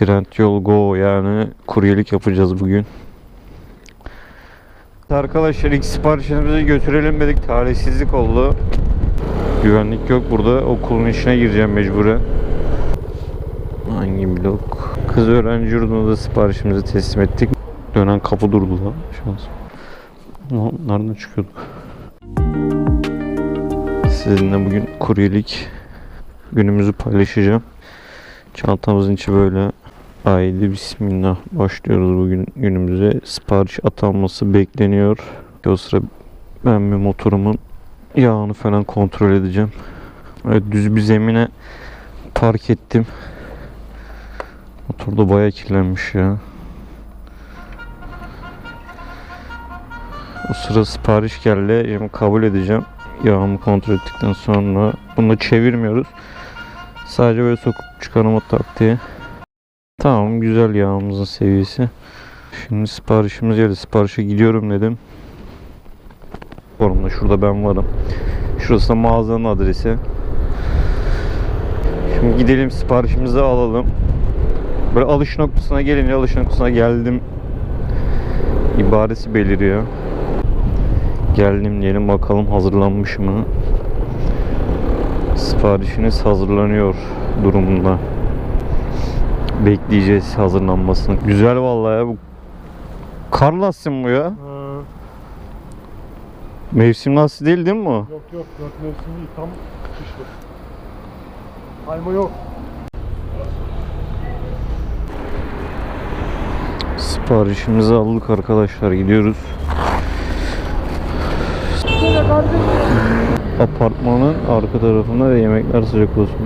Trendyol Go yani kuryelik yapacağız bugün. Arkadaşlar ilk siparişimizi götürelim dedik. Talihsizlik oldu. Güvenlik yok burada. Okulun içine gireceğim mecburen. Hangi blok? Kız öğrenci yurduna da siparişimizi teslim ettik. Dönen kapı durdu lan. Şans. Nereden çıkıyorduk? Sizinle bugün kuryelik günümüzü paylaşacağım. Çantamızın içi böyle. Haydi bismillah başlıyoruz bugün günümüze. Sipariş atanması bekleniyor. O sıra ben bir motorumun yağını falan kontrol edeceğim. Evet düz bir zemine park ettim. Motor da bayağı kirlenmiş ya. O sıra sipariş geldi. Şimdi kabul edeceğim. Yağımı kontrol ettikten sonra bunu çevirmiyoruz. Sadece böyle sokup çıkarma taktiği. Tamam güzel yağımızın seviyesi. Şimdi siparişimiz geldi. Siparişe gidiyorum dedim. Forumda şurada ben varım. Şurası da mağazanın adresi. Şimdi gidelim siparişimizi alalım. Böyle alış noktasına gelince alış noktasına geldim ibaresi beliriyor. Geldim diyelim bakalım hazırlanmış mı? Siparişiniz hazırlanıyor durumunda. Bekleyeceğiz hazırlanmasını. Güzel vallahi ya bu. Kar lastiği bu ya? Ha, Mevsim lastiği değil değil mi bu? yok yok dört mevsim değil tam kışlık. Ayma yok. Siparişimizi aldık arkadaşlar gidiyoruz. Apartmanın arka tarafında ve yemekler sıcak olsun.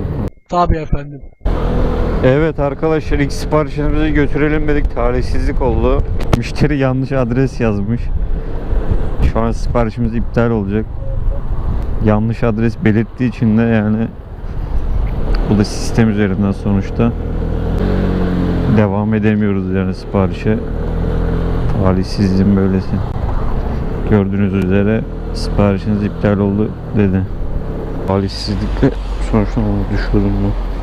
Tabii efendim. Evet arkadaşlar ilk siparişimizi götürelim dedik. Talihsizlik oldu. Müşteri yanlış adres yazmış. Şu an siparişimiz iptal olacak. Yanlış adres belirttiği için de yani bu da sistem üzerinden sonuçta devam edemiyoruz yani siparişe. Talihsizliğin böylesi. Gördüğünüz üzere siparişiniz iptal oldu dedi. Talihsizlikle sonuçta düşürdüm bu.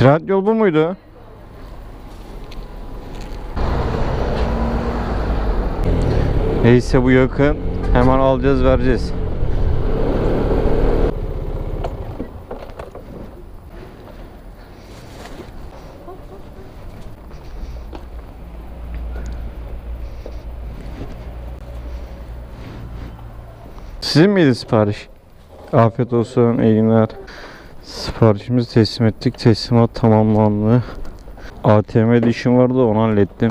Trendyol bu muydu? Neyse bu yakın. Hemen alacağız vereceğiz. Sizin miydi sipariş? Afiyet olsun, iyi günler. Siparişimizi teslim ettik. Teslimat tamamlandı. ATM'de işim vardı onu hallettim.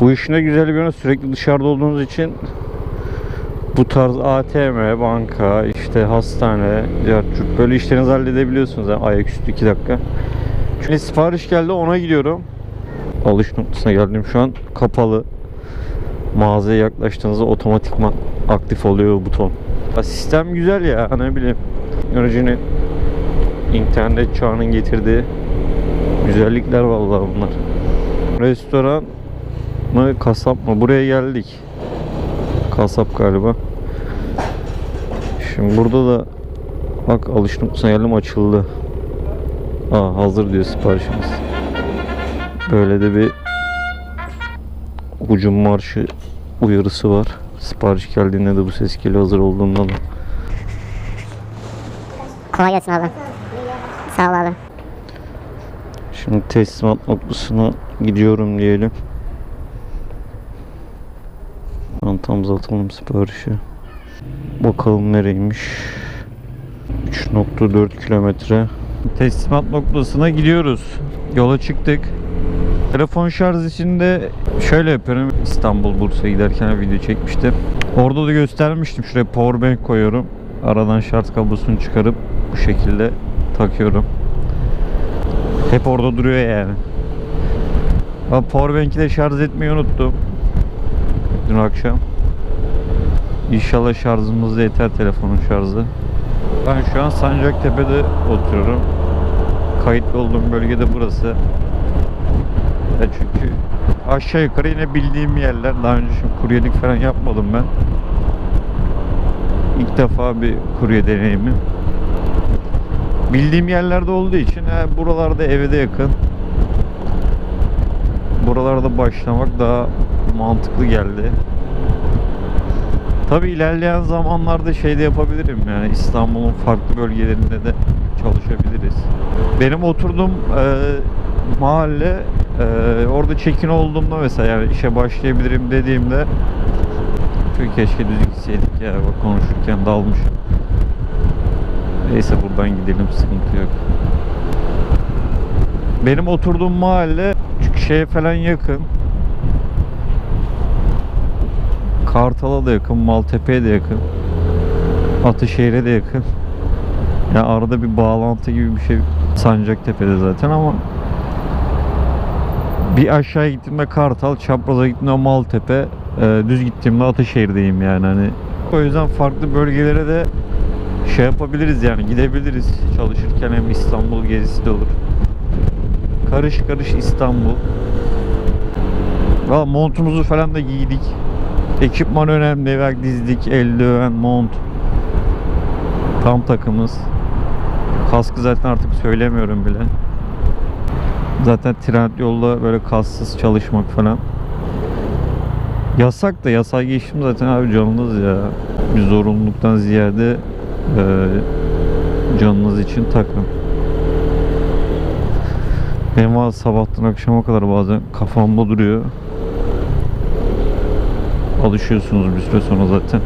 Bu işin de güzel yanı sürekli dışarıda olduğunuz için bu tarz ATM, banka, işte hastane, böyle işlerinizi halledebiliyorsunuz. Yani ayaküstü 2 dakika. Şimdi sipariş geldi ona gidiyorum. Alış noktasına geldim şu an kapalı. Mağazaya yaklaştığınızda otomatikman aktif oluyor bu buton. Ya sistem güzel ya ne bileyim. Teknolojinin internet çağının getirdiği güzellikler vallahi bunlar. Restoran mı kasap mı? Buraya geldik. Kasap galiba. Şimdi burada da bak alış noktasına geldim açıldı. Aa hazır diyor siparişimiz. Böyle de bir ucum marşı uyarısı var. Sipariş geldiğinde de bu ses geliyor hazır olduğunda da. Kolay gelsin abi. Sağ ol abi. Şimdi teslimat noktasına gidiyorum diyelim. Çantamıza atalım siparişi. Bakalım nereymiş. 3.4 kilometre. Teslimat noktasına gidiyoruz. Yola çıktık. Telefon şarj içinde şöyle yapıyorum. İstanbul Bursa'ya giderken video çekmiştim. Orada da göstermiştim. Şuraya powerbank koyuyorum. Aradan şarj kablosunu çıkarıp bu şekilde takıyorum. Hep orada duruyor yani. Ben powerbank'i de şarj etmeyi unuttum. Dün akşam. İnşallah şarjımız da yeter telefonun şarjı. Ben şu an Sancaktepe'de oturuyorum. Kayıtlı olduğum bölgede burası. Ya çünkü aşağı yukarı yine bildiğim yerler. Daha önce şimdi kuryelik falan yapmadım ben. İlk defa bir kurye deneyimi. Bildiğim yerlerde olduğu için he, buralarda eve de yakın. burada başlamak daha mantıklı geldi. Tabi ilerleyen zamanlarda şey de yapabilirim yani İstanbul'un farklı bölgelerinde de çalışabiliriz. Benim oturduğum e, mahalle e, orada çekin olduğumda mesela yani işe başlayabilirim dediğimde Tüh keşke düz gitseydik ya konuşurken dalmışım. Neyse buradan gidelim sıkıntı yok. Benim oturduğum mahalle şeye falan yakın. Kartal'a da yakın, Maltepe'ye de yakın. Atışehir'e de yakın. Yani arada bir bağlantı gibi bir şey Sancaktepe'de zaten ama bir aşağı gittiğimde Kartal, çapraza gittiğimde Maltepe, e, düz gittiğimde Ataşehir'deyim yani hani. O yüzden farklı bölgelere de şey yapabiliriz yani gidebiliriz çalışırken hem İstanbul gezisi de olur. Karış karış İstanbul. Valla montumuzu falan da giydik. Ekipman önemli. Bak dizdik, eldiven, mont. Tam takımız. Kaskı zaten artık söylemiyorum bile. Zaten trend yolda böyle kasksız çalışmak falan. Yasak da yasağı geçtim zaten abi canınız ya. Bir zorunluluktan ziyade canınız için takın. Benim valla sabahtan akşama kadar bazen kafamda duruyor. Alışıyorsunuz bir süre sonra zaten.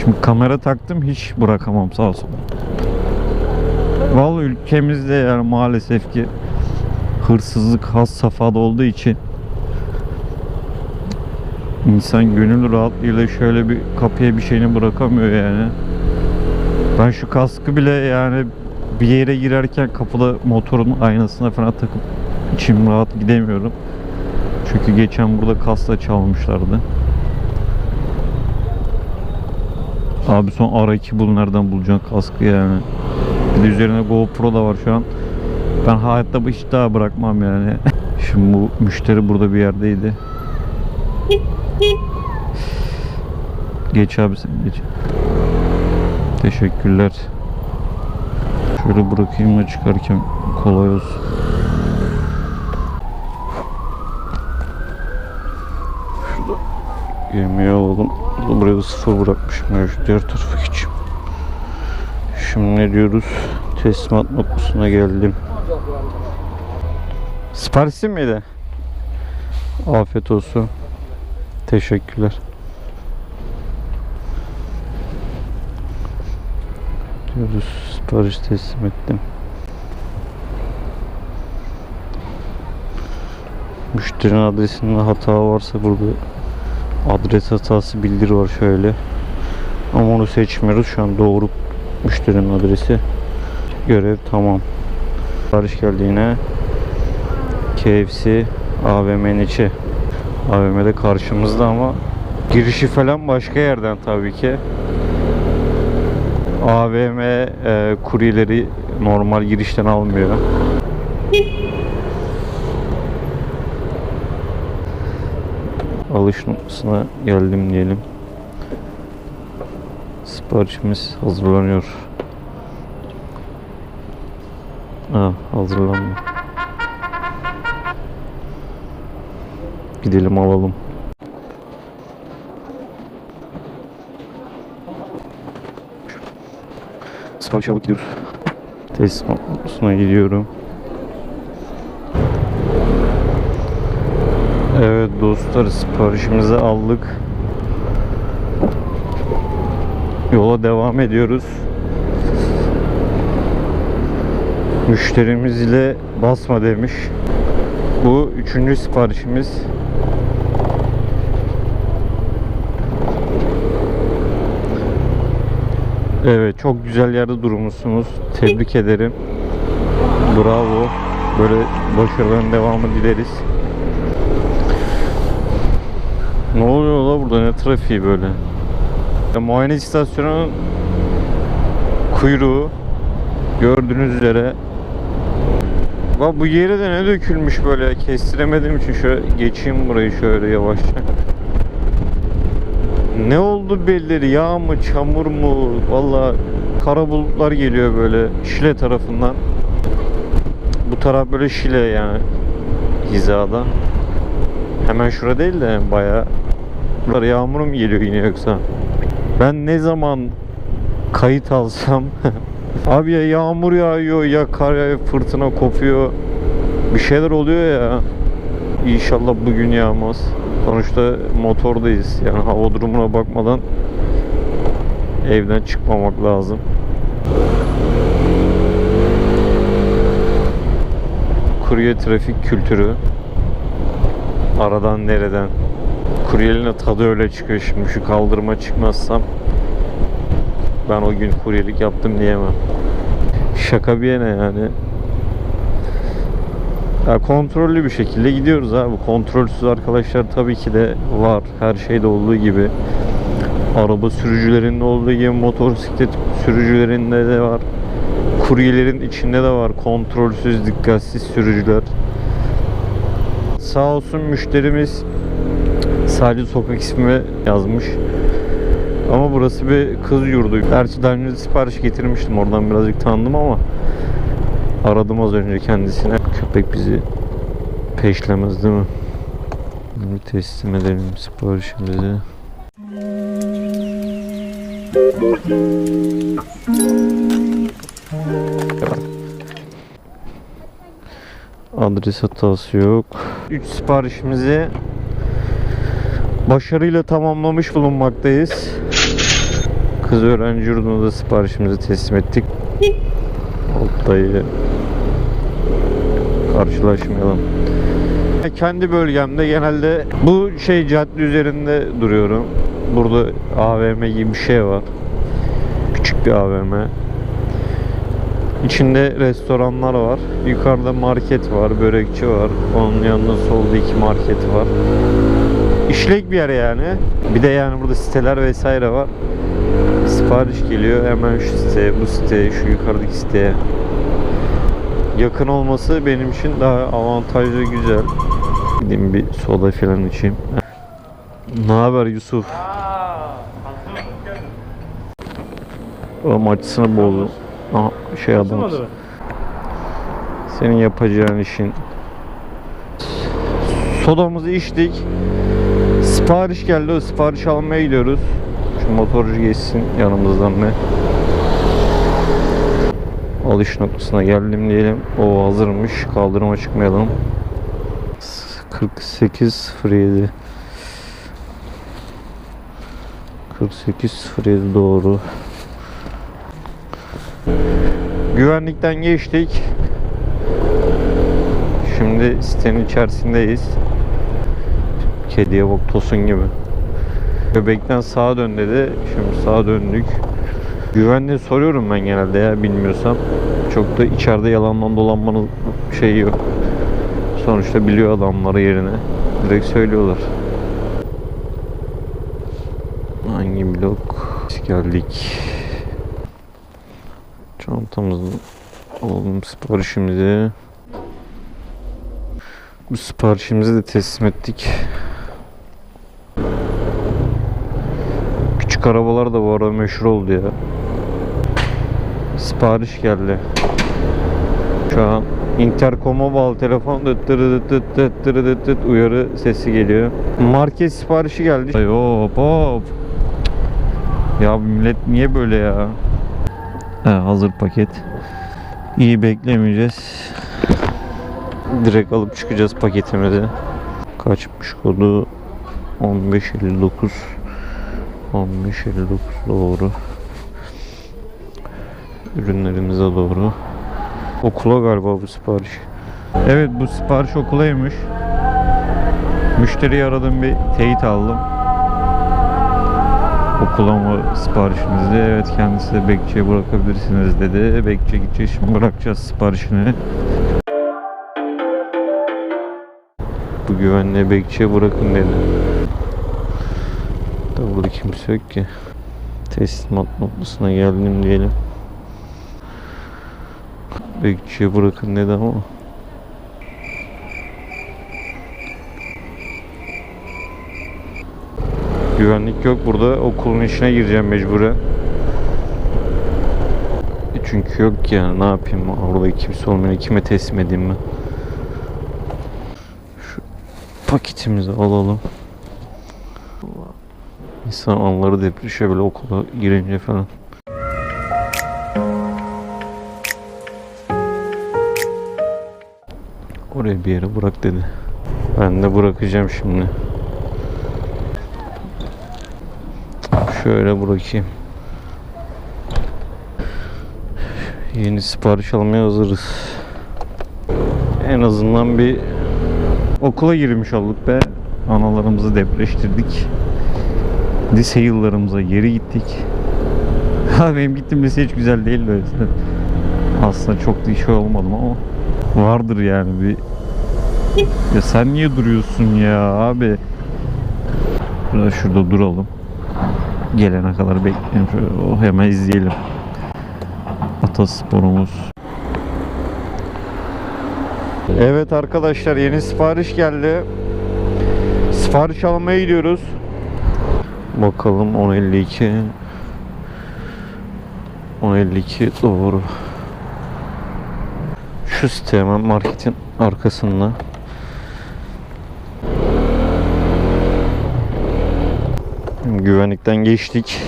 Şimdi kamera taktım hiç bırakamam sağ olsun. Vallahi ülkemizde yani maalesef ki hırsızlık has safhada olduğu için insan gönül rahatlığıyla şöyle bir kapıya bir şeyini bırakamıyor yani. Ben şu kaskı bile yani bir yere girerken kapıda motorun aynasına falan takıp içim rahat gidemiyorum. Çünkü geçen burada kasla çalmışlardı. Abi son ara 2 bul nereden bulacaksın kaskı yani. Bir de üzerine GoPro da var şu an. Ben hayatta bu hiç daha bırakmam yani. Şimdi bu müşteri burada bir yerdeydi. Geç abi sen geç. Teşekkürler. Şöyle bırakayım da çıkarken kolay olsun. Şurada yemeği alalım. Buraya da sıfır bırakmışım. Ben şu diğer tarafa geçeyim. Şimdi ne diyoruz? Teslimat noktasına geldim. Siparişin miydi? Afiyet olsun. Teşekkürler. Diyoruz sipariş teslim ettim. Müşterinin adresinde hata varsa burada adres hatası bildir var şöyle. Ama onu seçmiyoruz. Şu an doğru müşterinin adresi. Görev tamam. Sipariş geldi yine. KFC AVM'nin içi. AVM'de karşımızda ama girişi falan başka yerden tabii ki. AVM e, kuryeleri normal girişten almıyor. Alış noktasına geldim diyelim. Siparişimiz hazırlanıyor. Ha, hazırlanmıyor. Gidelim alalım. Sipariş alıp gidiyoruz. Noktasına gidiyorum. Evet dostlar siparişimizi aldık. Yola devam ediyoruz. Müşterimiz ile basma demiş. Bu üçüncü siparişimiz. Evet çok güzel yerde durmuşsunuz. Tebrik ederim. Bravo. Böyle başarıların devamı dileriz. Ne oluyor la burada ne trafiği böyle? Ya, muayene istasyonunun kuyruğu gördüğünüz üzere Bak bu yere de ne dökülmüş böyle kestiremediğim için şöyle geçeyim burayı şöyle yavaşça. Ne oldu belleri? Yağ mı, çamur mu? Valla kara bulutlar geliyor böyle Şile tarafından. Bu taraf böyle Şile yani. hizada. Hemen şurada değil de. Bunlar yağmur mu geliyor yine yoksa? Ben ne zaman kayıt alsam abi ya yağmur yağıyor ya kar yağıyor fırtına kopuyor bir şeyler oluyor ya İnşallah bugün yağmaz sonuçta motordayız. Yani hava durumuna bakmadan evden çıkmamak lazım. Kurye trafik kültürü. Aradan nereden? Kuryenin tadı öyle çıkıyor. Şimdi şu kaldırıma çıkmazsam ben o gün kuryelik yaptım diyemem. Şaka bir yana yani. Ya kontrollü bir şekilde gidiyoruz abi. Kontrolsüz arkadaşlar tabii ki de var. Her şeyde olduğu gibi. Araba sürücülerinde olduğu gibi motosiklet sürücülerinde de var. Kuryelerin içinde de var. Kontrolsüz, dikkatsiz sürücüler. Sağ olsun müşterimiz sadece sokak ismi yazmış. Ama burası bir kız yurdu. Gerçi daha önce sipariş getirmiştim. Oradan birazcık tanıdım ama aradım az önce kendisine. Köpek bizi peşlemez değil mi? Bir teslim edelim siparişimizi. Adres hatası yok. 3 siparişimizi başarıyla tamamlamış bulunmaktayız. Kız öğrenci yurduna da siparişimizi teslim ettik. Oktay'ı karşılaşmayalım. Kendi bölgemde genelde bu şey cadde üzerinde duruyorum. Burada AVM gibi bir şey var. Küçük bir AVM. İçinde restoranlar var. Yukarıda market var, börekçi var. Onun yanında solda iki market var. İşlek bir yer yani. Bir de yani burada siteler vesaire var. Sipariş geliyor hemen şu siteye, bu siteye, şu yukarıdaki siteye. Yakın olması benim için daha avantajlı, güzel. Gideyim bir soda falan içeyim. Ne haber Yusuf? O maçısını bozdu. Aha, şey adam. Senin yapacağın işin. Sodamızı içtik. Sipariş geldi. O sipariş almaya gidiyoruz. Şu motorcu geçsin yanımızdan ne? Alış noktasına geldim diyelim. O hazırmış. Kaldırıma çıkmayalım. 48.07 48.07 doğru. Güvenlikten geçtik. Şimdi sitenin içerisindeyiz. Kediye bak tosun gibi. Göbekten sağa dön dedi. Şimdi sağa döndük. Güvenliğe soruyorum ben genelde ya bilmiyorsam. Çok da içeride yalandan dolanmanın şeyi yok. Sonuçta biliyor adamları yerine. Direkt söylüyorlar. Hangi blok? Geldik. Çantamızı alalım siparişimizi. Bu siparişimizi de teslim ettik. Küçük arabalar da bu arada meşhur oldu ya. Sipariş geldi. Şu an interkoma bağlı telefon dıt dıt dıt dıt dırı dıt dıt uyarı sesi geliyor. Market siparişi geldi. Ay hop hop. Ya millet niye böyle ya? He, hazır paket. İyi beklemeyeceğiz. Direkt alıp çıkacağız paketimizi. Kaçmış kodu 1559 1559 doğru. Ürünlerimize doğru. Okula galiba bu sipariş. Evet bu sipariş okulaymış. Müşteriyi aradım bir teyit aldım. Okula mı siparişinizi? Evet kendisi bekçiye bırakabilirsiniz dedi. Bekçiye gidecek şimdi bırakacağız siparişini. Bu güvenliğe bekçiye bırakın dedi. Da burada kimse yok ki. Teslimat noktasına geldim diyelim. Bekçiye bırakın dedi ama. Güvenlik yok burada. Okulun içine gireceğim mecburen. E Çünkü yok ki yani ne yapayım orada kimse olmayan kime teslim edeyim ben. paketimizi alalım. İnsan anları depreşiyor böyle okula girince falan. Bir yere bırak dedi. Ben de bırakacağım şimdi. Şöyle bırakayım. Yeni sipariş almaya hazırız. En azından bir okula girmiş olduk be. Analarımızı depreştirdik. Lise yıllarımıza geri gittik. Ha benim gittiğim lise hiç güzel değildi o yüzden. Aslında çok da işe olmadım ama vardır yani bir ya sen niye duruyorsun ya abi? Biraz şurada duralım. Gelene kadar bekleyelim. Şöyle, oh, hemen izleyelim. Atasporumuz. Evet arkadaşlar yeni sipariş geldi. Sipariş almaya gidiyoruz. Bakalım 1052 1052 doğru. Şu site hemen marketin arkasında. Güvenlikten geçtik.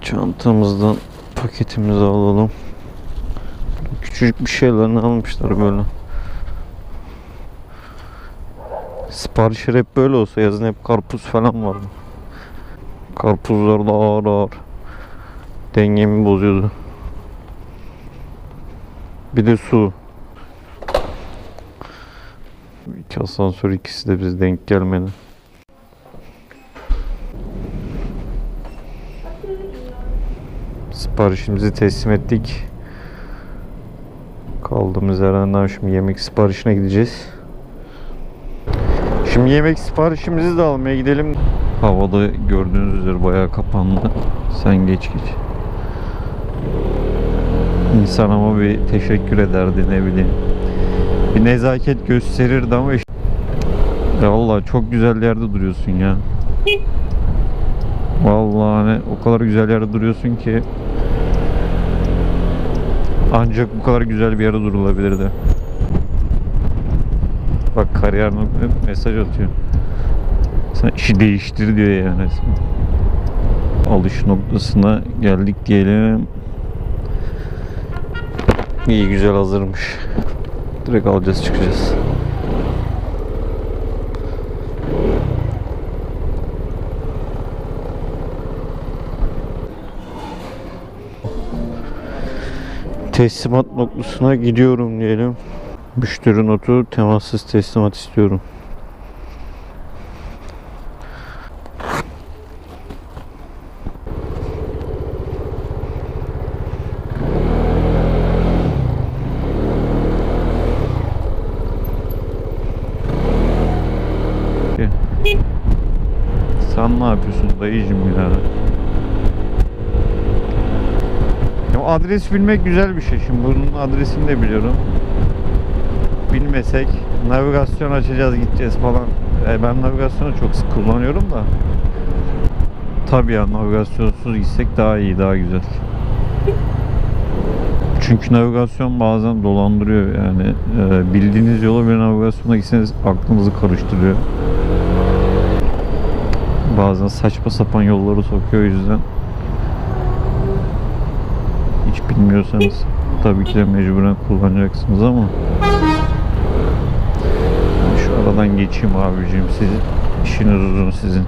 Çantamızdan paketimizi alalım. Küçücük bir şeylerini almışlar böyle. Siparişler hep böyle olsa yazın hep karpuz falan vardı. Karpuzlar da ağır ağır. Dengemi bozuyordu. Bir de su. İki asansör ikisi de biz denk gelmedi. Siparişimizi teslim ettik. Kaldığımız yerden şimdi yemek siparişine gideceğiz. Şimdi yemek siparişimizi de almaya gidelim. Havada gördüğünüz üzere bayağı kapandı. Sen geç geç. İnsan ama bir teşekkür ederdi ne bileyim. Bir nezaket gösterirdi ama işte. Ya vallahi çok güzel yerde duruyorsun ya. Vallahi hani o kadar güzel yerde duruyorsun ki ancak bu kadar güzel bir yere durulabilirdi. Bak kariyer nokta mesaj atıyor. Sen işi değiştir diyor yani. Alış noktasına geldik diyelim. İyi güzel hazırmış. Direkt alacağız çıkacağız. Teslimat noktasına gidiyorum diyelim. Müşteri notu temassız teslimat istiyorum. Sen ne yapıyorsun dayıcım ya? Ya adres bilmek güzel bir şey. Şimdi bunun adresini de biliyorum. Bilmesek navigasyon açacağız gideceğiz falan. E, ben navigasyonu çok sık kullanıyorum da. Tabii ya navigasyonsuz gitsek daha iyi, daha güzel. Çünkü navigasyon bazen dolandırıyor yani. E, bildiğiniz yola bir navigasyona gitseniz aklınızı karıştırıyor. Bazen saçma sapan yolları sokuyor o yüzden. Bilmiyorsanız tabii ki de mecburen kullanacaksınız ama şu aradan geçeyim abicim sizin işiniz uzun sizin.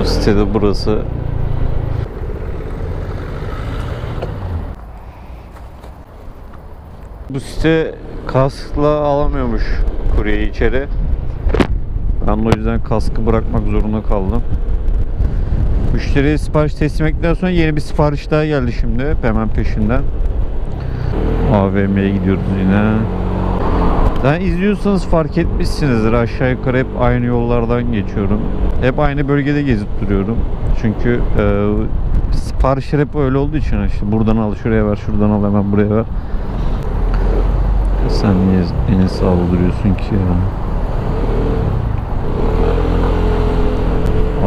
O sitede burası Bu site kaskla alamıyormuş kuryeyi içeri. Ben de o yüzden kaskı bırakmak zorunda kaldım. Müşteriye sipariş teslim ettikten sonra yeni bir sipariş daha geldi şimdi. Hemen peşinden. AVM'ye gidiyoruz yine. Daha izliyorsanız fark etmişsinizdir. Aşağı yukarı hep aynı yollardan geçiyorum. Hep aynı bölgede gezip duruyorum. Çünkü e, siparişler hep öyle olduğu için işte buradan al şuraya ver, şuradan al hemen buraya ver. Sen niye en sağlı ki ya?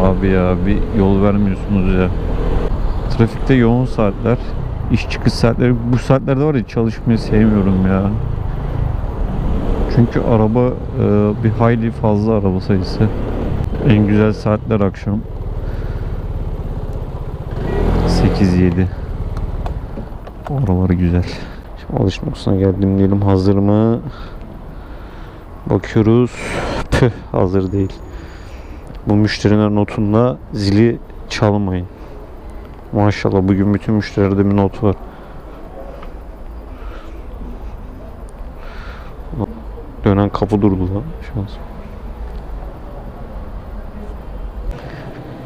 Abi ya bir yol vermiyorsunuz ya. Trafikte yoğun saatler. İş çıkış saatleri bu saatlerde var ya çalışmayı sevmiyorum ya. Çünkü araba e, bir hayli fazla araba sayısı. En güzel saatler akşam. 8-7. Oralar güzel. Şimdi alış geldim diyelim. Hazır mı? Bakıyoruz. Püh hazır değil. Bu müşteriler notunda zili çalmayın. Maşallah bugün bütün müşterilerde bir not var. Dönen kapı durdu lan. Şans.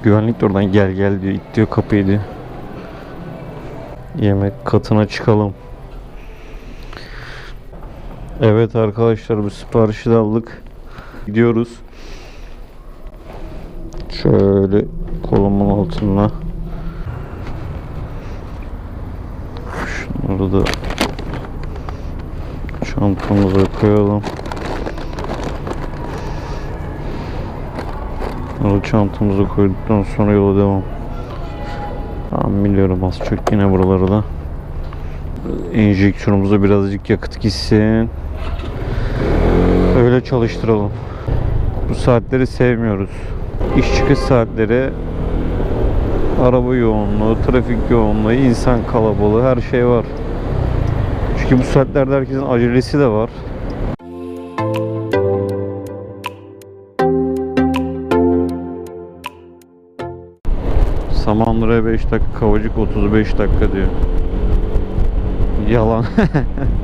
Güvenlik de oradan gel gel diyor. İt diyor kapıyı diyor. Yemek katına çıkalım. Evet arkadaşlar bu siparişi de aldık. Gidiyoruz. Şöyle kolumun altına. Şunları da çantamıza koyalım. Bunları çantamıza koyduktan sonra yola devam. Tamam biliyorum az çok yine buraları da. Enjeksiyonumuza birazcık yakıt gitsin. Öyle çalıştıralım. Bu saatleri sevmiyoruz. İş çıkış saatleri araba yoğunluğu, trafik yoğunluğu, insan kalabalığı her şey var. Çünkü bu saatlerde herkesin acelesi de var. Samandıra'ya 5 dakika, Kavacık 35 dakika diyor. Yalan.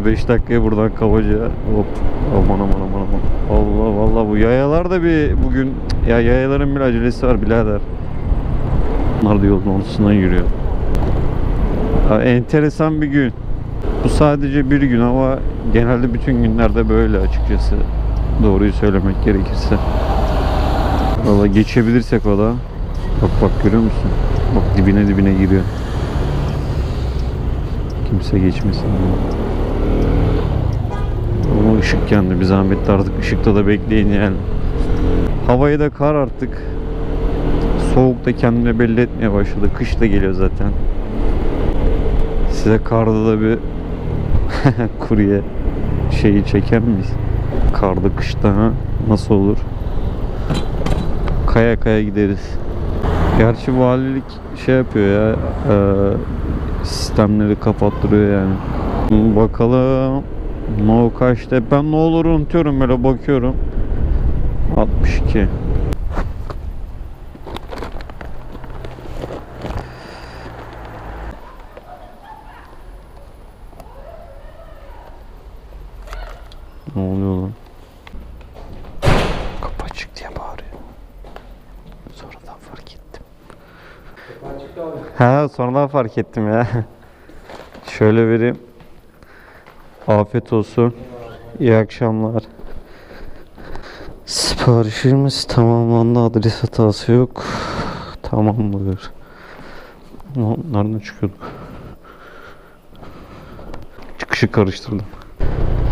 35 dakikaya buradan Kavacık'a hop aman aman aman aman. Allah vallahi bu yayalar da bir bugün ya yayaların bir acelesi var birader. Bunlar da yolun ortasından yürüyor. Ya, enteresan bir gün. Bu sadece bir gün ama genelde bütün günlerde böyle açıkçası. Doğruyu söylemek gerekirse. Valla geçebilirsek o da. Bak bak görüyor musun? Bak dibine dibine giriyor. Kimse geçmesin. Ama ışık yandı bir zahmet artık ışıkta da bekleyin yani. Havayı da kar artık. Soğukta kendini belli etmeye başladı. Kış da geliyor zaten. Size karda da bir kurye şeyi çeker miyiz? Karda kışta ha? Nasıl olur? Kaya kaya gideriz. Gerçi valilik şey yapıyor ya sistemleri kapattırıyor yani. Bakalım No kaçta? Ben ne olur unutuyorum böyle bakıyorum. 62. Ne oluyor lan? Kapı açık diye bağırıyor. Sonradan fark ettim. Ha sonradan fark ettim ya. Şöyle vereyim. Afiyet olsun. İyi akşamlar. Siparişimiz tamamlandı. Adres hatası yok. Tamamdır. Ulan Nereden çıkıyorduk? Çıkışı karıştırdım.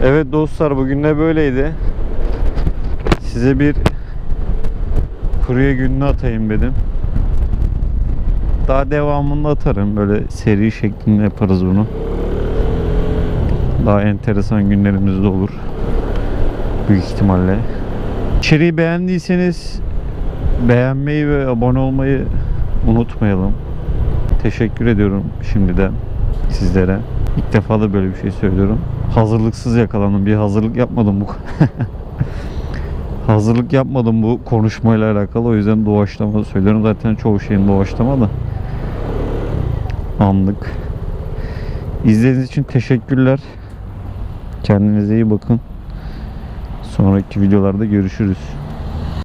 Evet dostlar bugün de böyleydi. Size bir kurye gününü atayım dedim. Daha devamında atarım. Böyle seri şeklinde yaparız bunu. Daha enteresan günlerimiz de olur. Büyük ihtimalle. İçeriği beğendiyseniz beğenmeyi ve abone olmayı unutmayalım. Teşekkür ediyorum şimdiden sizlere. İlk defa da böyle bir şey söylüyorum. Hazırlıksız yakalandım. Bir hazırlık yapmadım bu. hazırlık yapmadım bu konuşmayla alakalı. O yüzden doğaçlama söylüyorum. Zaten çoğu şeyin doğaçlama da. Anlık. İzlediğiniz için teşekkürler. Kendinize iyi bakın. Sonraki videolarda görüşürüz.